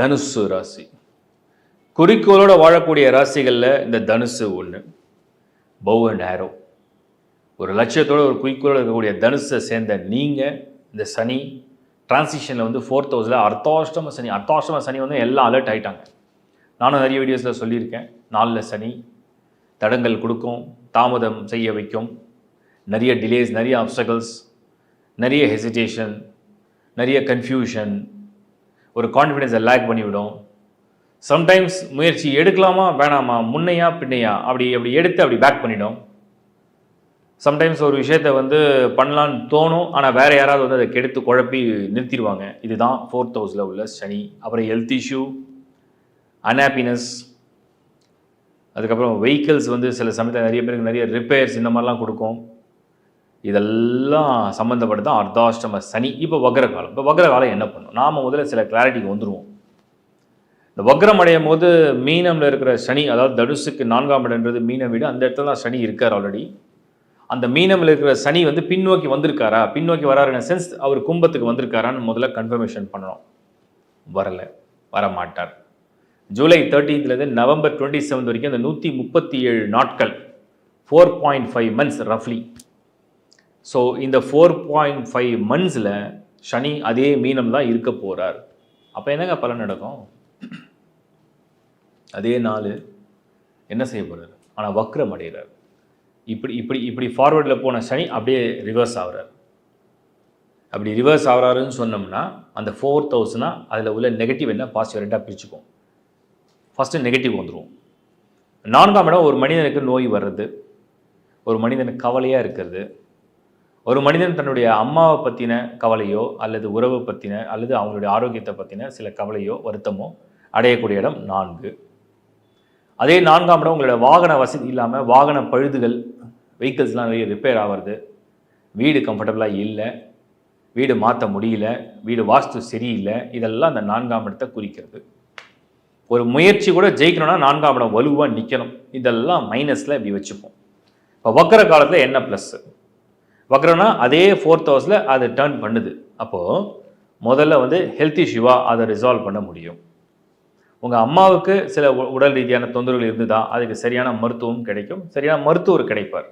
தனுசு ராசி. குறிக்கோளோட வாழக்கூடிய ராசிகளில் இந்த தனுசு ஒன்று பவ் அண்ட் ஆரோ ஒரு லட்சியத்தோட ஒரு குறிக்கோளோட இருக்கக்கூடிய தனுசை சேர்ந்த நீங்கள் இந்த சனி டிரான்சிஷனில் வந்து ஃபோர்த் ஹவுஸில் அர்த்தாஷ்டம சனி அர்த்தாஷ்டம சனி வந்து எல்லாம் அலர்ட் ஆகிட்டாங்க நானும் நிறைய வீடியோஸில் சொல்லியிருக்கேன். நாலில் சனி தடங்கள் கொடுக்கும் தாமதம் செய்ய வைக்கும். நிறைய டிலேஸ் நிறைய அப்சகல்ஸ் நிறைய ஹெசிடேஷன் நிறைய கன்ஃபியூஷன் ஒரு கான்ஃபிடென்ஸை லேக் பண்ணிவிடும். சம்டைம்ஸ் முயற்சி எடுக்கலாமா வேணாமா முன்னையா பின்னையா அப்படி அப்படி எடுத்து அப்படி பேக் பண்ணிடும். சம்டைம்ஸ் ஒரு விஷயத்தை வந்து பண்ணலான்னு தோணும் ஆனால் வேறு யாராவது வந்து அதை கெடுத்து குழப்பி நிறுத்திடுவாங்க. இதுதான் ஃபோர்த் ஹவுஸில் உள்ள சனி. அப்புறம் ஹெல்த் இஷ்யூ அன்ஹாப்பினஸ் அதுக்கப்புறம் வெஹிக்கிள்ஸ் வந்து சில சமயத்தில் நிறைய பேருக்கு நிறைய ரிப்பேர்ஸ் இந்த மாதிரிலாம் கொடுக்கும். இதெல்லாம் சம்மந்தப்பட்டு தான் அர்த்தாஷ்டம சனி. இப்போ வக்ர காலம் இப்போ வக்ர காலம் என்ன பண்ணும்? நாம் முதல்ல சில கிளாரிட்டிக்கு வந்துடுவோம் இந்த வக்ரம் அடையும் போது மீனமில் இருக்கிற சனி அதாவது தனுசுக்கு நான்காம் இடம்ன்றது மீன வீடு அந்த இடத்துல தான் சனி இருக்கார் ஆல்ரெடி அந்த மீனமில் இருக்கிற சனி வந்து பின்னோக்கி வந்திருக்காரா? பின்னோக்கி வராருன்னு சென்ஸ் அவர் கும்பத்துக்கு வந்திருக்காரான்னு முதல்ல கன்ஃபர்மேஷன் பண்ணணும். வரலை. வர மாட்டார் ஜூலை தேர்ட்டீன்த்லேருந்து நவம்பர் டுவெண்ட்டி செவன்த் வரைக்கும் அந்த நூற்றி முப்பத்தி ஏழு நாட்கள் ஃபோர் பாயிண்ட் ஃபைவ் மந்த்ஸ் ரஃப்லி ஸோ இந்த ஃபோர் பாயிண்ட் ஃபைவ் மந்த்ஸில் சனி அதே மீனம் தான் இருக்க போகிறார் அப்போ என்னங்க பலன் நடக்கும்? அதே நாள் என்ன செய்ய போகிறார் ஆனால் வக்ரம் அடைகிறார். இப்படி இப்படி இப்படி ஃபார்வர்டில் போன சனி அப்படியே ரிவர்ஸ் ஆகிறார். அப்படி ரிவர்ஸ் ஆகிறாருன்னு சொன்னோம்னா அந்த ஃபோர் தௌசண்ட்னா அதில் உள்ள நெகட்டிவ் என்ன? பாசிட்டிவ் ரெண்டாக பிரிச்சுக்கும். ஃபஸ்ட்டு நெகட்டிவ் வந்துடும் நான்காம் இடம் ஒரு மனிதனுக்கு நோய் வர்றது. ஒரு மனிதனுக்கு கவலையாக இருக்கிறது. ஒரு மனிதன் தன்னுடைய அம்மாவை பற்றின கவலையோ அல்லது உறவை பற்றின அல்லது அவங்களுடைய ஆரோக்கியத்தை பற்றின சில கவலையோ வருத்தமோ அடையக்கூடிய இடம் நான்கு. அதே நான்காம் இடம் உங்களோட வாகன வசதி இல்லாமல் வாகன பழுதுகள் வெஹிக்கிள்ஸ்லாம் நிறைய ரிப்பேர் ஆகிறது வீடு கம்ஃபர்டபுளாக இல்லை. வீடு மாற்ற முடியல. வீடு வாஸ்து சரியில்லை. இதெல்லாம் அந்த நான்காம் இடத்தை குறிக்கிறது. ஒரு முயற்சி கூட ஜெயிக்கணும்னா நான்காம் இடம் வலுவாக நிற்கணும் இதெல்லாம் மைனஸில் இப்படி வச்சுப்போம். இப்போ வக்கர காலத்தில் என்ன ப்ளஸ்ஸு வக்ரம்னா அதே ஃபோர்த் ஹவுஸில் அது டேர்ன் பண்ணுது. அப்போது முதல்ல வந்து ஹெல்த் இஷ்யூவாக அதை ரிசால்வ் பண்ண முடியும். உங்கள் அம்மாவுக்கு சில உடல் ரீதியான தொந்தரவுகள் இருந்ததா? அதுக்கு சரியான மருத்துவம் கிடைக்கும். சரியான மருத்துவர் கிடைப்பார்.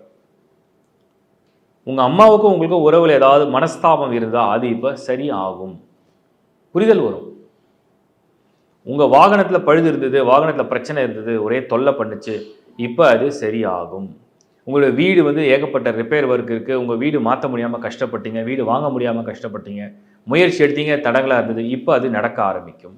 உங்கள் அம்மாவுக்கும் உங்களுக்கும் உறவில் ஏதாவது மனஸ்தாபம் இருந்தால் அது இப்போ சரி ஆகும் புரிதல் வரும். உங்கள் வாகனத்தில் பழுது இருந்தது வாகனத்தில் பிரச்சனை இருந்தது ஒரே தொல்லை பண்ணுச்சு இப்போ அது சரியாகும். உங்களோட வீடு வந்து ஏகப்பட்ட ரிப்பேர் ஒர்க் இருக்குது உங்கள் வீடு மாற்ற முடியாமல் கஷ்டப்பட்டீங்க. வீடு வாங்க முடியாமல் கஷ்டப்பட்டீங்க. முயற்சி எடுத்தீங்க தடங்களாக இருந்தது. இப்போ அது நடக்க ஆரம்பிக்கும்.